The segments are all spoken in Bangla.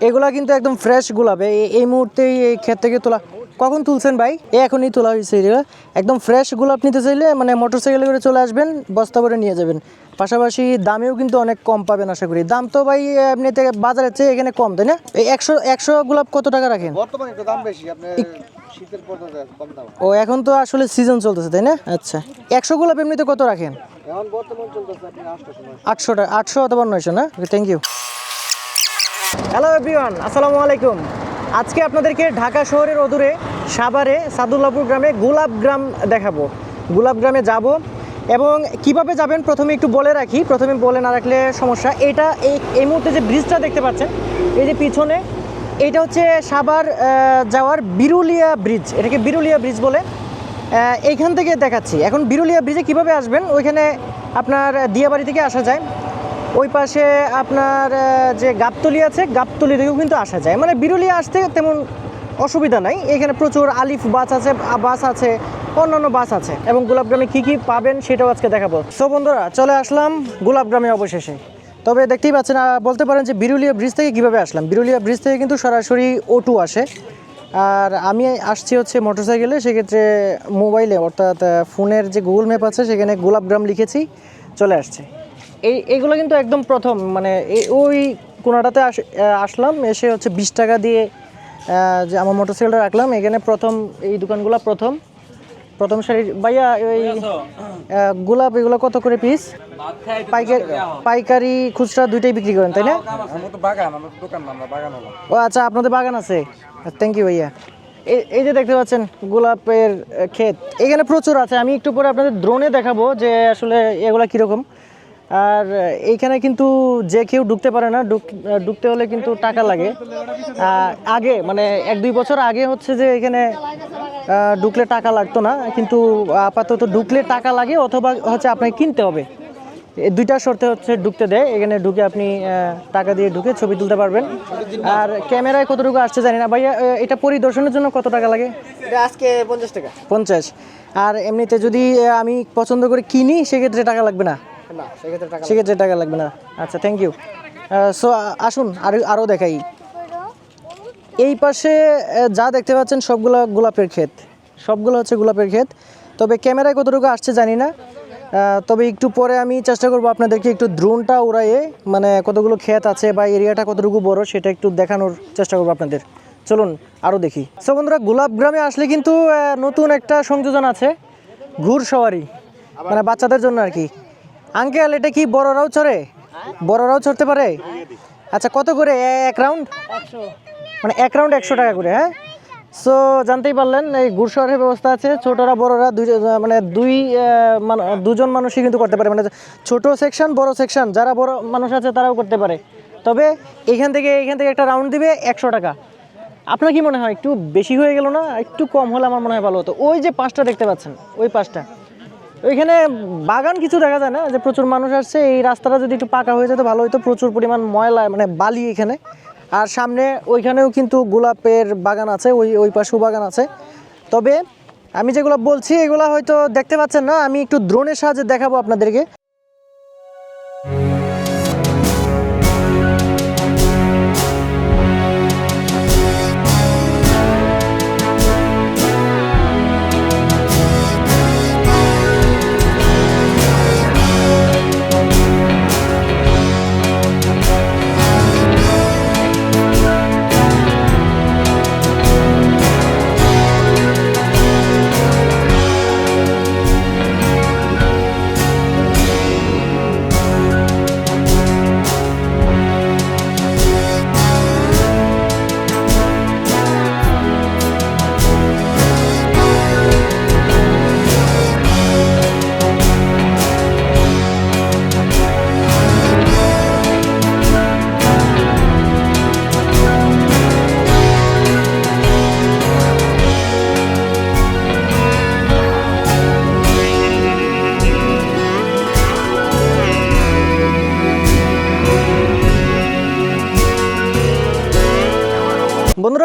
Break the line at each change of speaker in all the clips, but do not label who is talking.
এগুলা কিন্তু একদম ফ্রেশ গোলাপ। এই- মুহূর্তে এই ক্ষেত থেকে তোলা কখন তুলছেন ভাই? এই এখনই তোলা হয়েছে এগুলো একদম ফ্রেশ গোলাপ নিতে চাইলে মানে মোটর সাইকেলে করে চলে আসবেন বস্তা করে নিয়ে যাবেন। পাশাপাশি দামেও কিন্তু অনেক কম পাবেন আশা করি। দাম তো ভাই এমনিতে বাজারের চেয়ে এখানে কম তাই না? এই একশো একশো গোলাপ কত টাকা রাখেন?
বর্তমানে একটু দাম বেশি আপনি শীতের কম দাম।
ও এখন তো আসলে সিজন চলতেছে তাই না? আচ্ছা। একশো গোলাপ এমনিতে কত রাখেন?
এখন বর্তমান চলতেছে আপনি আটশো
আটশো টাকা আটশো অথবা নয়শো না? থ্যাংক ইউ হ্যালো এভরিওয়ান আসসালামু আলাইকুম আজকে আপনাদেরকে ঢাকা শহরের অদূরে সাভারে সাদুল্লাপুর গ্রামে গোলাপ গ্রাম দেখাবো। গোলাপ গ্রামে যাব এবং কীভাবে যাবেন প্রথমে একটু বলে রাখি। প্রথমে বলে না রাখলে সমস্যা। এটা এই মুহূর্তে যে ব্রিজটা দেখতে পাচ্ছেন, এই যে পিছনে, এটা হচ্ছে সাভার যাওয়ার বিরুলিয়া ব্রিজ। এটাকে বিরুলিয়া ব্রিজ বলে। এইখান থেকে দেখাচ্ছি। এখন বিরুলিয়া ব্রিজে কীভাবে আসবেন, ওইখানে আপনার দিয়াবাড়ি থেকে আসা যায়। ওই পাশে আপনার যে গাবতলি আছে, গাবতলি থেকেও কিন্তু আসা যায়। মানে বিরুলিয়া আসতে তেমন অসুবিধা নাই। এখানে প্রচুর আলিফ বাস আছে বাস আছে, অন্যান্য বাস আছে। এবং গোলাপগ্রামে কী কী পাবেন সেটাও আজকে দেখাবো। সো বন্ধুরা, চলে আসলাম গোলাপগ্রামে অবশেষে। তবে দেখতেই পাচ্ছেন বলতে পারেন যে বিরুলিয়া ব্রিজ থেকে কীভাবে আসলাম? বিরুলিয়া ব্রিজ থেকে কিন্তু সরাসরি ওটু আসে। আর আমি আসছি হচ্ছে মোটরসাইকেলে, সেক্ষেত্রে মোবাইলে, অর্থাৎ ফোনের যে গুগল ম্যাপ আছে, সেখানে গোলাপগ্রাম লিখেছি, চলে আসছে। এই এইগুলো কিন্তু একদম প্রথম মানে ওই কোনাটাতে আস আসলাম এসে হচ্ছে বিশ টাকা দিয়ে যে আমার মোটরসাইকেলটা রাখলাম এখানে প্রথম এই দোকানগুলো প্রথম প্রথম সারি ভাইয়া ওই গোলাপ এগুলো কত করে পিস পাইকারি পাইকারি খুচরা দুইটাই বিক্রি করেন তাই না ও আচ্ছা আপনাদের বাগান আছে থ্যাংক ইউ ভাইয়া এই এই যে দেখতে পাচ্ছেন গোলাপের ক্ষেত এখানে প্রচুর আছে আমি একটু পরে আপনাদের দ্রোণে দেখাবো যে আসলে এগুলা কীরকম আর এইখানে কিন্তু যে কেউ ঢুকতে পারে না ঢুক- ঢুকতে হলে কিন্তু টাকা লাগে। আগে মানে এক দুই বছর আগে হচ্ছে যে এখানে ঢুকলে টাকা লাগতো না কিন্তু আপাতত ঢুকলে টাকা লাগে অথবা হচ্ছে আপনাকে কিনতে হবে। এই দুইটা শর্তে হচ্ছে ঢুকতে দেয় এখানে ঢুকে আপনি টাকা দিয়ে ঢুকে ছবি তুলতে পারবেন। আর ক্যামেরায় কতটুকু আসছে জানি না। ভাইয়া এটা পরিদর্শনের জন্য কত টাকা লাগে?
আজকে পঞ্চাশ টাকা।
পঞ্চাশ। আর এমনিতে যদি আমি পছন্দ করে কিনি সেক্ষেত্রে টাকা লাগবে না?
সেক্ষেত্রে টাকা
লাগবে না। আচ্ছা থ্যাংক ইউ সো আসুন আরও আরও দেখাই। এই পাশে যা দেখতে পাচ্ছেন, সবগুলো গোলাপের ক্ষেত। সবগুলো হচ্ছে গোলাপের ক্ষেত। তবে ক্যামেরায় কতটুকু আসছে জানি না। তবে একটু পরে আমি চেষ্টা করব আপনাদেরকে একটু ড্রোনটা উড়াইয়ে মানে কতগুলো ক্ষেত আছে বা এরিয়াটা কতটুকু বড়, সেটা একটু দেখানোর চেষ্টা করব আপনাদের। চলুন আরও দেখি। সো বন্ধুরা, গোলাপ গ্রামে আসলে কিন্তু নতুন একটা সংযোজন আছে। ঘুর সওয়ারি মানে বাচ্চাদের জন্য আর কি। আঙ্কেল এটা কি বড়রাও চড়ে? বড়রাও চড়তে পারে? আচ্ছা কত করে? এক রাউন্ড? মানে এক রাউন্ড একশো টাকা করে হ্যাঁ? সো জানতেই পারলেন এই ঘুরসরের ব্যবস্থা আছে। ছোটরা বড়রা দুই মানে দুই দুজন মানুষই কিন্তু করতে পারে। মানে ছোট সেকশন বড় সেকশন যারা বড় মানুষ আছে তারাও করতে পারে। তবে এখান থেকে এখান থেকে একটা রাউন্ড দিবে একশো টাকা। আপনার কি মনে হয় একটু বেশি হয়ে গেল না? একটু কম হলে আমার মনে হয় ভালো হতো। ওই যে পাঁচটা দেখতে পাচ্ছেন ওই পাঁচটা। ওইখানে বাগান কিছু দেখা যায় না? যে প্রচুর মানুষ আসছে, এই রাস্তাটা যদি একটু পাকা হয়ে যেত, ভালো হতো প্রচুর পরিমাণ ময়লা মানে বালি এখানে। আর সামনে ওইখানেও কিন্তু গোলাপের বাগান আছে, ওই ওই পাশেও বাগান আছে। তবে আমি যেগুলো বলছি, এগুলো হয়তো দেখতে পাচ্ছেন না। আমি একটু দ্রোণের সাহায্যে দেখাবো আপনাদেরকে।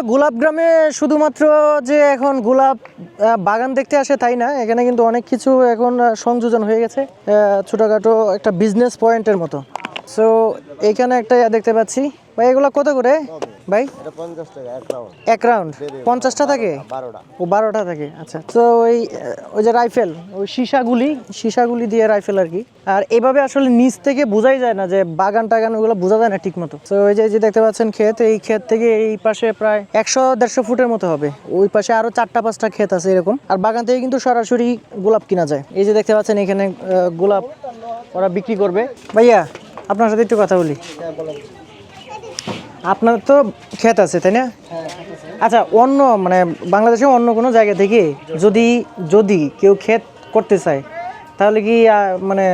বন্ধুরা গোলাপ গ্রামে শুধুমাত্র যে এখন গোলাপ বাগান দেখতে আসে তাই না, এখানে কিন্তু অনেক কিছু এখন সংযোজন হয়ে গেছে ছোটোখাটো একটা বিজনেস পয়েন্টের মতো। সো এখানে একটা দেখতে পাচ্ছি ভাই এগুলো কত করে? ভাই?
এক রাউন্ড
পঞ্চাশটা থাকে? ও বারোটা থাকে। আচ্ছা তো ওই ওই যে রাইফেল ওই সীসাগুলি সীসাগুলি দিয়ে রাইফেল আর কি। আর এভাবে আসলে নিচ থেকে বোঝাই যায় না যে বাগান টাগান ওগুলো বোঝা যায় না ঠিক মতো তো ওই যে দেখতে পাচ্ছেন ক্ষেত এই ক্ষেত থেকে এই পাশে প্রায় একশো দেড়শো ফুটের মতো হবে। ওই পাশে আরও চারটা পাঁচটা ক্ষেত আছে এরকম। আর বাগান থেকে কিন্তু সরাসরি গোলাপ কিনা যায়। এই যে দেখতে পাচ্ছেন এখানে গোলাপ ওরা বিক্রি করবে। ভাইয়া আপনার সাথে একটু কথা বলি। আপনার তো ক্ষেত আছে তাই না? আচ্ছা অন্য মানে বাংলাদেশে অন্য কোনো জায়গা থেকে যদি যদি কেউ ক্ষেত করতে চায় তাহলে কি মানে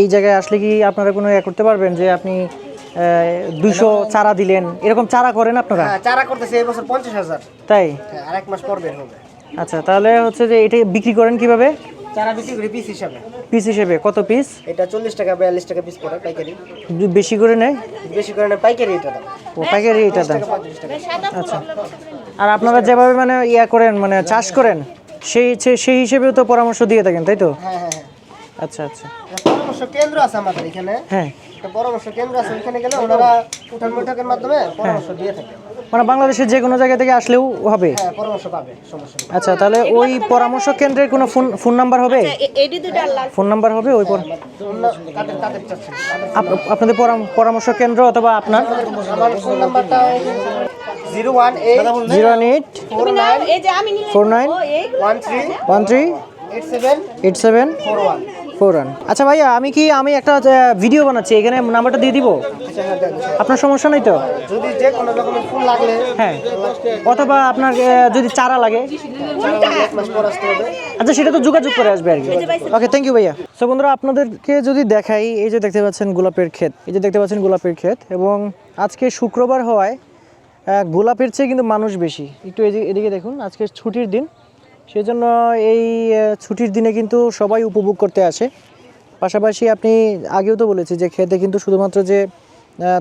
এই জায়গায় আসলে কি আপনারা কোনো ইয়ে করতে পারবেন যে আপনি দুইশো চারা দিলেন? এরকম চারা করেন আপনারা?
হ্যাঁ চারা করতেছে এই বছর পঞ্চাশ হাজার।
তাই?
হ্যাঁ আর এক মাস পর বের হবে।
আচ্ছা তাহলে হচ্ছে যে এটা বিক্রি করেন কীভাবে?
চারা বিক্রি করি পিস হিসাবে।
পিস হিসেবে কত পিস?
এটা চল্লিশ টাকা বিয়াল্লিশ টাকা পিস পড়ে পাইকারি।
বেশি করে নেয়?
বেশি করে না পাইকারি এটা দাম।
ও পাইকারি এটা দাম। আচ্ছা। আর আপনারা যেভাবে মানে ইয়া করেন মানে চাষ করেন সেই সেই হিসেবেও তো পরামর্শ দিয়ে থাকেন তাই তো?
হ্যাঁ হ্যাঁ হ্যাঁ।
আচ্ছা আচ্ছা।
পরামর্শ কেন্দ্র আছে আমাদের এখানে।
হ্যাঁ।
পরামর্শ কেন্দ্র আছে ওখানে গেলে ওনারা উঠান বৈঠকের মাধ্যমে পরামর্শ দিয়ে থাকে।
মানে বাংলাদেশের যে কোনো জায়গা থেকে আসলেও হবে?
হ্যাঁ পরামর্শ পাবে সমস্যা নেই।
আচ্ছা তাহলে ওই পরামর্শ কেন্দ্রের কোনো ফোন ফোন নাম্বার হবে? ফোন নাম্বার হবে ওই আপ- আপনাদের পরাম- পরামর্শ কেন্দ্র অথবা আপনার?
আমার ফোন নাম্বারটা zero one eight four nine one three eight seven four one.
আচ্ছা ভাইয়া আমি কি আমি একটা ভিডিও বানাচ্ছি এখানে নাম্বারটা দিয়ে দিব?
আচ্ছা হ্যাঁ
আপনার সমস্যা নেই তো?
যদি যে কোনো রকমের ফুল লাগলে
হ্যাঁ। অথবা আপনার যদি চারা লাগে। আচ্ছা সেটা তো যোগাযোগ করে আসবে আর কি। ওকে থ্যাংক ইউ ভাইয়া। সো বন্ধুরা আপনাদেরকে যদি দেখাই এই যে দেখতে পাচ্ছেন গোলাপের ক্ষেত। এই যে দেখতে পাচ্ছেন গোলাপের ক্ষেত এবং আজকে শুক্রবার হওয়ায় গোলাপের চেয়ে কিন্তু মানুষ বেশি। একটু এদিকে এদিকে দেখুন আজকে ছুটির দিন। সেই জন্য এই ছুটির দিনে কিন্তু সবাই উপভোগ করতে আসে। পাশাপাশি আপনি আগেও তো বলেছি যে খেতে কিন্তু শুধুমাত্র যে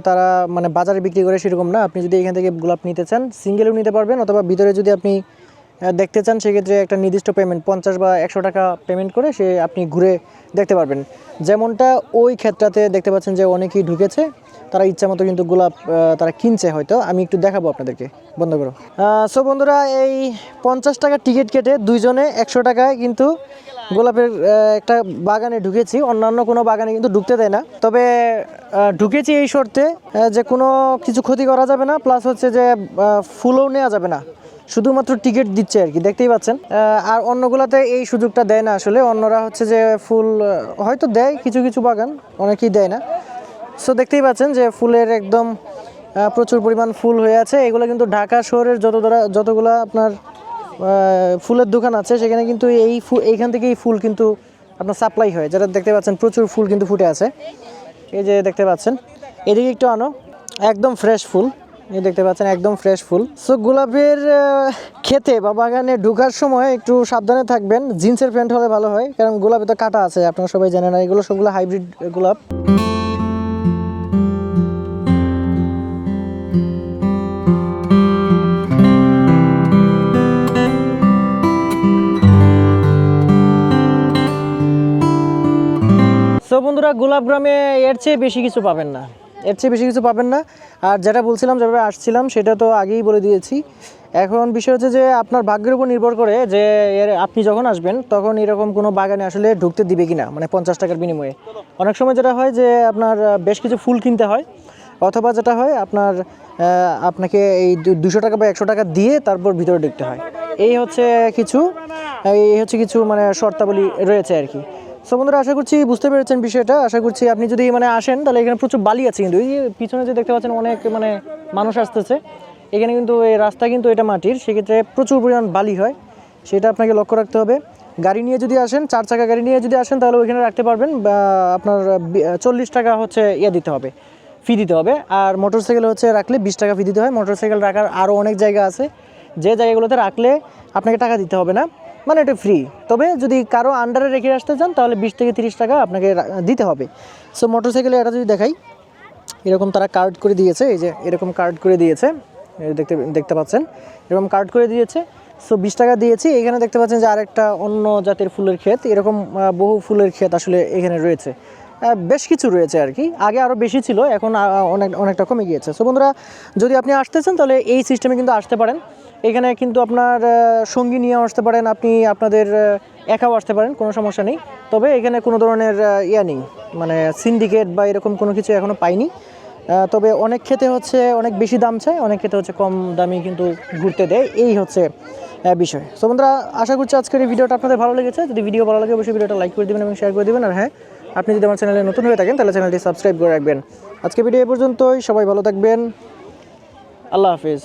তারা মানে বাজারে বিক্রি করে সেরকম না। আপনি যদি এখান থেকে গোলাপ নিতে চান সিঙ্গেলও নিতে পারবেন অথবা ভিতরে যদি আপনি দেখতে চান, সেক্ষেত্রে একটা নির্দিষ্ট পেমেন্ট পঞ্চাশ বা একশো টাকা পেমেন্ট করে সে আপনি ঘুরে দেখতে পারবেন। যেমনটা ওই ক্ষেত্রটাতে দেখতে পাচ্ছেন যে অনেকেই ঢুকেছে, তারা ইচ্ছা মতো কিন্তু গোলাপ তারা কিনছে হয়তো। আমি একটু দেখাবো আপনাদেরকে, বন্ধ করো। সো বন্ধুরা, এই পঞ্চাশ টাকা টিকিট কেটে দুইজনে একশো টাকায় কিন্তু গোলাপের একটা বাগানে ঢুকেছি। অন্যান্য কোনো বাগানে কিন্তু ঢুকতে দেয় না। তবে ঢুকেছি এই শর্তে যে কোনো কিছু ক্ষতি করা যাবে না প্লাস হচ্ছে যে ফুলও নেওয়া যাবে না। শুধুমাত্র টিকিট দিচ্ছে আর কি, দেখতেই পাচ্ছেন। আর অন্যগুলোতে এই সুযোগটা দেয় না আসলে, অন্যরা হচ্ছে যে ফুল হয়তো দেয় কিছু কিছু বাগান, অনেকেই দেয় না। সো দেখতেই পাচ্ছেন যে ফুলের একদম প্রচুর পরিমাণ ফুল হয়ে আছে। এগুলো কিন্তু ঢাকা শহরের যত যতগুলো আপনার ফুলের দোকান আছে, সেখানে কিন্তু এই ফুল এইখান থেকেই ফুল কিন্তু আপনার সাপ্লাই হয়। যেটা দেখতে পাচ্ছেন, প্রচুর ফুল কিন্তু ফুটে আছে। এই যে দেখতে পাচ্ছেন, এদিকে একটু আনো, একদম ফ্রেশ ফুল। এই দেখতে পাচ্ছেন, একদম ফ্রেশ ফুল। সো গোলাপের খেতে বা বাগানে ঢুকার সময় একটু সাবধানে থাকবেন। জিন্সের প্যান্ট হলে ভালো হয়, কারণ গোলাপে তো কাটা আছে, আপনারা সবাই জানেন এগুলো সবগুলো হাইব্রিড গোলাপ। গোলাপ গ্রামে এর চেয়ে বেশি কিছু পাবেন না। এর চেয়ে বেশি কিছু পাবেন না। আর যেটা বলছিলাম, যেভাবে আসছিলাম, সেটা তো আগেই বলে দিয়েছি। এখন বিষয় হচ্ছে যে, আপনার ভাগ্যের উপর নির্ভর করে যে, এর আপনি যখন আসবেন, তখন এরকম কোনো বাগানে আসলে ঢুকতে দিবে কিনা মানে পঞ্চাশ টাকার বিনিময়ে। অনেক সময় যেটা হয় যে, আপনার বেশ কিছু ফুল কিনতে হয়, অথবা যেটা হয়, আপনার আপনাকে এই দুশো টাকা বা একশো টাকা দিয়ে তারপর ভিতরে ঢুকতে হয়। এই হচ্ছে কিছু, এই হচ্ছে কিছু মানে শর্তাবলী রয়েছে আর কি। সো আশা করছি বুঝতে পেরেছেন বিষয়টা। আশা করছি আপনি যদি মানে আসেন, তাহলে এখানে প্রচুর বালি আছে কিন্তু। এই পিছনে যে দেখতে পাচ্ছেন, অনেক মানে মানুষ আসতেছে। এখানে কিন্তু এই রাস্তা কিন্তু এটা মাটির, সেক্ষেত্রে প্রচুর পরিমাণ বালি হয়। সেটা আপনাকে লক্ষ্য রাখতে হবে। গাড়ি নিয়ে যদি আসেন, চার চাকা গাড়ি নিয়ে যদি আসেন, তাহলে ওইখানে রাখতে পারবেন। বা আপনার চল্লিশ টাকা হচ্ছে ইয়ে দিতে হবে ফি দিতে হবে। আর মোটর সাইকেল হচ্ছে রাখলে বিশ টাকা ফি দিতে হয়। মোটর সাইকেল রাখার আরও অনেক জায়গা আছে। যে জায়গাগুলোতে রাখলে আপনাকে টাকা দিতে হবে না। মানে এটা ফ্রি তবে যদি কারও আন্ডারে রেখে আসতে চান, তাহলে বিশ থেকে তিরিশ টাকা আপনাকে দিতে হবে। সো মোটর সাইকেলে এটা যদি দেখাই। এরকম তারা কার্ড করে দিয়েছে, এই যে এরকম কার্ড করে দিয়েছে। দেখতে দেখতে পাচ্ছেন? এরকম কার্ড করে দিয়েছে। সো বিশ টাকা দিয়েছি। এখানে দেখতে পাচ্ছেন যে আরেকটা অন্য জাতের ফুলের ক্ষেত। এরকম বহু ফুলের ক্ষেত আসলে এখানে রয়েছে। বেশ কিছু রয়েছে আর কি। আগে আরও বেশি ছিল, এখন অনেক, অনেকটা কমে গিয়েছে। সো বন্ধুরা, যদি আপনি আসতেছেন তাহলে এই সিস্টেমে কিন্তু আসতে পারেন। এখানে কিন্তু আপনার সঙ্গী নিয়ে আসতে পারেন, আপনি আপনাদের একাও আসতে পারেন, কোনো সমস্যা নেই। তবে এখানে কোনো ধরনের ইয়া নেই মানে সিন্ডিকেট বা এরকম কোনো কিছু এখনও পাইনি। তবে অনেক খেতে হচ্ছে অনেক বেশি দাম চায়, অনেক খেতে হচ্ছে কম দামে কিন্তু ঘুরতে দেয়। এই হচ্ছে বিষয়। সো বন্ধুরা, আশা করছি আজকের এই ভিডিওটা আপনাদের ভালো লেগেছে। যদি ভিডিও ভালো লাগে, অবশ্যই ভিডিওটা লাইক করে দেবেন এবং শেয়ার করে দেবেন। আর হ্যাঁ আপনি যদি আমার চ্যানেলে নতুন হয়ে থাকেন, তাহলে চ্যানেলটি সাবস্ক্রাইব করে রাখবেন। আজকে ভিডিও এ পর্যন্তই, সবাই ভালো থাকবেন। আল্লাহ হাফিজ।